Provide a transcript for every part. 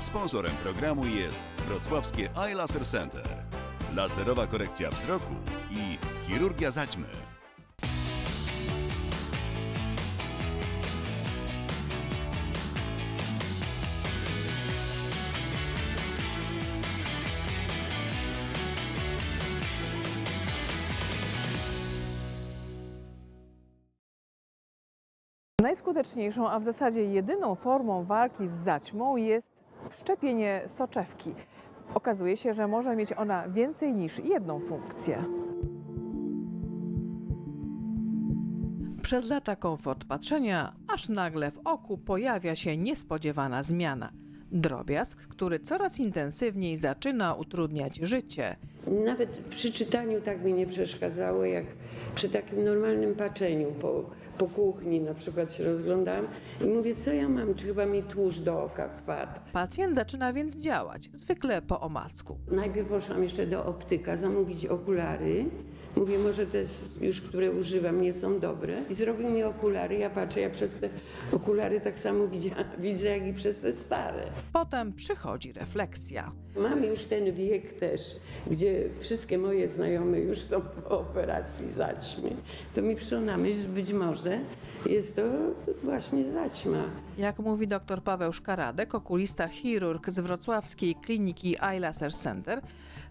Sponsorem programu jest wrocławskie Eye Laser Center. Laserowa korekcja wzroku i chirurgia zaćmy. Najskuteczniejszą, a w zasadzie jedyną formą walki z zaćmą jest wszczepienie soczewki. Okazuje się, że może mieć ona więcej niż jedną funkcję. Przez lata komfort patrzenia, aż nagle w oku pojawia się niespodziewana zmiana. Drobiazg, który coraz intensywniej zaczyna utrudniać życie. Nawet przy czytaniu tak mi nie przeszkadzało, jak przy takim normalnym patrzeniu po, po kuchni na przykład się rozglądałam i mówię, co ja mam, czy chyba mi tłuszcz do oka wpadł. Pacjent zaczyna więc działać, zwykle po omacku. Najpierw poszłam jeszcze do optyka zamówić okulary. Mówię, może te już, które używam, nie są dobre. I zrobił mi okulary. Ja patrzę, ja przez te okulary tak samo widzę, jak i przez te stare. Potem przychodzi refleksja. Mam już ten wiek też, gdzie wszystkie moje znajome już są po operacji zaćmy. To mi przyszło na myśl, że być może jest to właśnie zaćma. Jak mówi dr Paweł Szkaradek, okulista chirurg z wrocławskiej kliniki Eye Laser Center,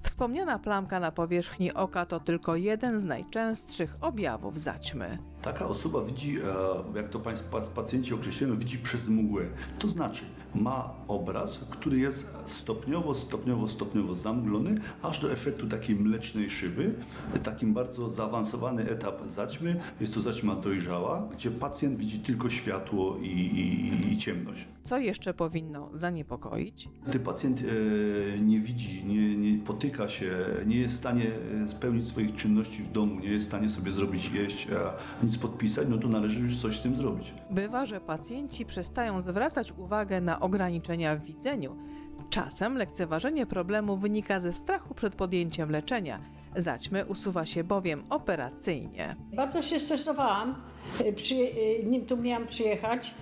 wspomniana plamka na powierzchni oka to tylko jeden z najczęstszych objawów zaćmy. Taka osoba widzi, e, jak to Państwo pacjenci określają, widzi przez mgłę. To znaczy, ma obraz, który jest stopniowo, stopniowo, stopniowo zamglony, aż do efektu takiej mlecznej szyby. Takim bardzo zaawansowany etap zaćmy jest to zaćma dojrzała, gdzie pacjent widzi tylko światło i, i, i ciemność. Co jeszcze powinno zaniepokoić? Gdy pacjent e, nie widzi, nie, nie potyka się, nie jest w stanie e, spełnić swoich czynności w domu, nie jest w stanie sobie zrobić jeść, a nic podpisać, no to należy już coś z tym zrobić. Bywa, że pacjenci przestają zwracać uwagę na ograniczenia w widzeniu. Czasem lekceważenie problemu wynika ze strachu przed podjęciem leczenia. Zaćmy usuwa się bowiem operacyjnie. Bardzo się stresowałam. Przy, nim tu miałam przyjechać.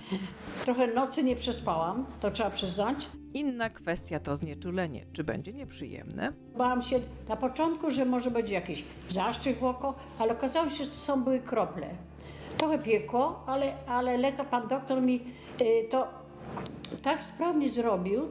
Trochę nocy nie przespałam, to trzeba przyznać. Inna kwestia to znieczulenie. Czy będzie nieprzyjemne? Bałam się na początku, że może będzie jakiś zaszczyk w oko, ale okazało się, że to są były krople. Trochę piekło, ale, ale lekarz, pan doktor mi y, to tak sprawnie zrobił,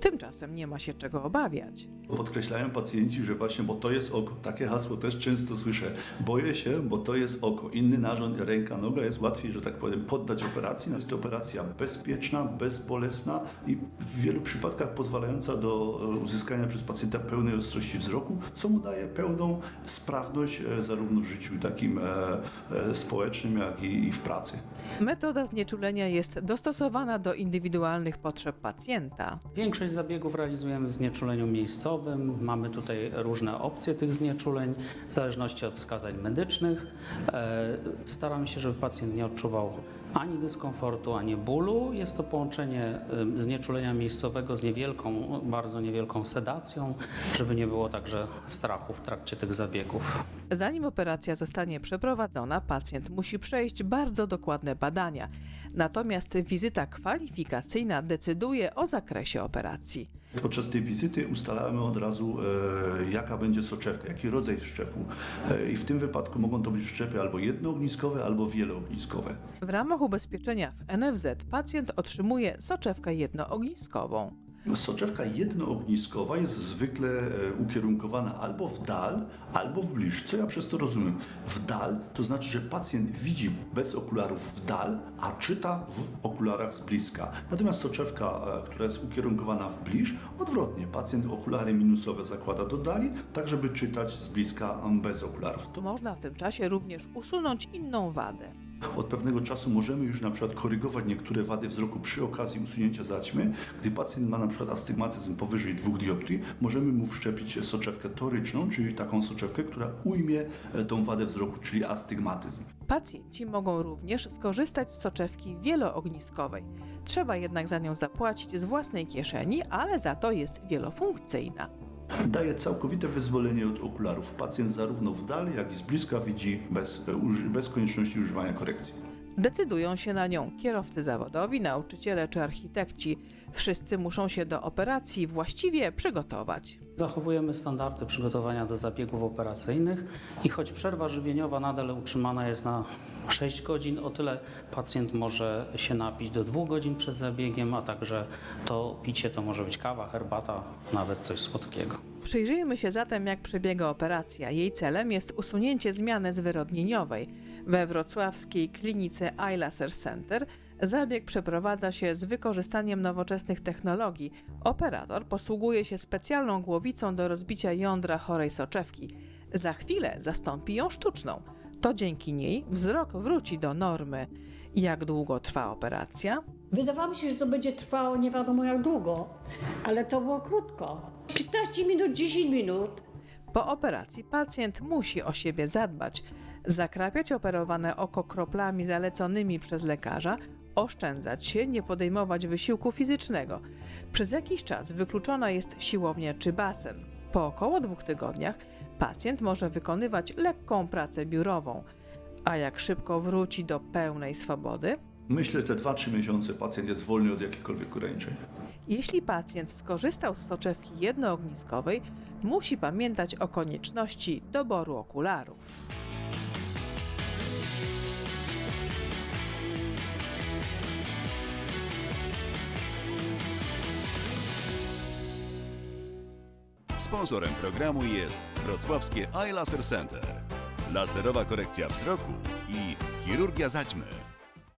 Tymczasem nie ma się czego obawiać. Podkreślają pacjenci, że właśnie, bo to jest oko. Takie hasło też często słyszę. Boję się, bo to jest oko. Inny narząd, ręka, noga jest łatwiej, że tak powiem, poddać operacji. No jest to operacja bezpieczna, bezbolesna i w wielu przypadkach pozwalająca do e, uzyskania przez pacjenta pełnej ostrości wzroku, co mu daje pełną sprawność e, zarówno w życiu takim e, społecznym, jak i, i w pracy. Metoda znieczulenia jest dostosowana do indywidualnych potrzeb pacjenta. Większość zabiegów realizujemy w znieczuleniu miejscowym. Mamy tutaj różne opcje tych znieczuleń w zależności od wskazań medycznych. E, Staramy się, żeby pacjent nie odczuwał ani dyskomfortu, ani bólu. Jest to połączenie e, znieczulenia miejscowego z niewielką, bardzo niewielką sedacją, żeby nie było także strachu w trakcie tych zabiegów. Zanim operacja zostanie przeprowadzona, pacjent musi przejść bardzo dokładne badania. Natomiast wizyta kwalifikacyjna decyduje o zakresie operacji. Podczas tej wizyty ustalamy od razu, e, jaka będzie soczewka, jaki rodzaj wszczepu. E, I w tym wypadku mogą to być wszczepy albo jednoogniskowe, albo wieloogniskowe. W ramach ubezpieczenia w NFZ pacjent otrzymuje soczewkę jednoogniskową. Soczewka jednoogniskowa jest zwykle e, ukierunkowana albo w dal, albo w bliż. Co ja przez to rozumiem? W dal to znaczy, że pacjent widzi bez okularów w dal, a czyta w okularach z bliska. Natomiast soczewka, e, która jest ukierunkowana w bliż, odwrotnie. Pacjent okulary minusowe zakłada do dali, tak żeby czytać z bliska bez okularów. Można w tym czasie również usunąć inną wadę. Od pewnego czasu możemy już na przykład korygować niektóre wady wzroku przy okazji usunięcia zaćmy. Gdy pacjent ma na przykład astygmatyzm powyżej dwóch dioptrii, możemy mu wszczepić soczewkę toryczną, czyli taką soczewkę, która ujmie e, tą wadę wzroku, czyli astygmatyzm. Pacjenci mogą również skorzystać z soczewki wieloogniskowej. Trzeba jednak za nią zapłacić z własnej kieszeni, ale za to jest wielofunkcyjna. Daje całkowite wyzwolenie od okularów. Pacjent zarówno w dal, jak i z bliska widzi bez, e, bez konieczności używania korekcji. Decydują się na nią kierowcy zawodowi, nauczyciele czy architekci. Wszyscy muszą się do operacji właściwie przygotować. Zachowujemy standardy przygotowania do zabiegów operacyjnych i choć przerwa żywieniowa nadal utrzymana jest na 6 godzin, o tyle pacjent może się napić do 2 godzin przed zabiegiem, a także to picie to może być kawa, herbata, nawet coś słodkiego. Przyjrzyjmy się zatem, jak przebiega operacja. Jej celem jest usunięcie zmiany zwyrodnieniowej. We wrocławskiej klinice iLaser Center zabieg przeprowadza się z wykorzystaniem nowoczesnych technologii. Operator posługuje się specjalną głowicą do rozbicia jądra chorej soczewki. Za chwilę zastąpi ją sztuczną. To dzięki niej wzrok wróci do normy. Jak długo trwa operacja? Wydawało mi się, że to będzie trwało nie wiadomo jak długo, ale to było krótko. 15 minut, 10 minut. Po operacji pacjent musi o siebie zadbać, zakrapiać operowane oko kroplami zaleconymi przez lekarza, oszczędzać się, nie podejmować wysiłku fizycznego. Przez jakiś czas wykluczona jest siłownia czy basen. Po około dwóch tygodniach pacjent może wykonywać lekką pracę biurową. A jak szybko wróci do pełnej swobody? Myślę, że te 2-3 miesiące pacjent jest wolny od jakichkolwiek ograniczeń. Jeśli pacjent skorzystał z soczewki jednoogniskowej, musi pamiętać o konieczności doboru okularów. Sponsorem programu jest Wrocławskie Eye Laser Center. Laserowa korekcja wzroku i chirurgia zaćmy.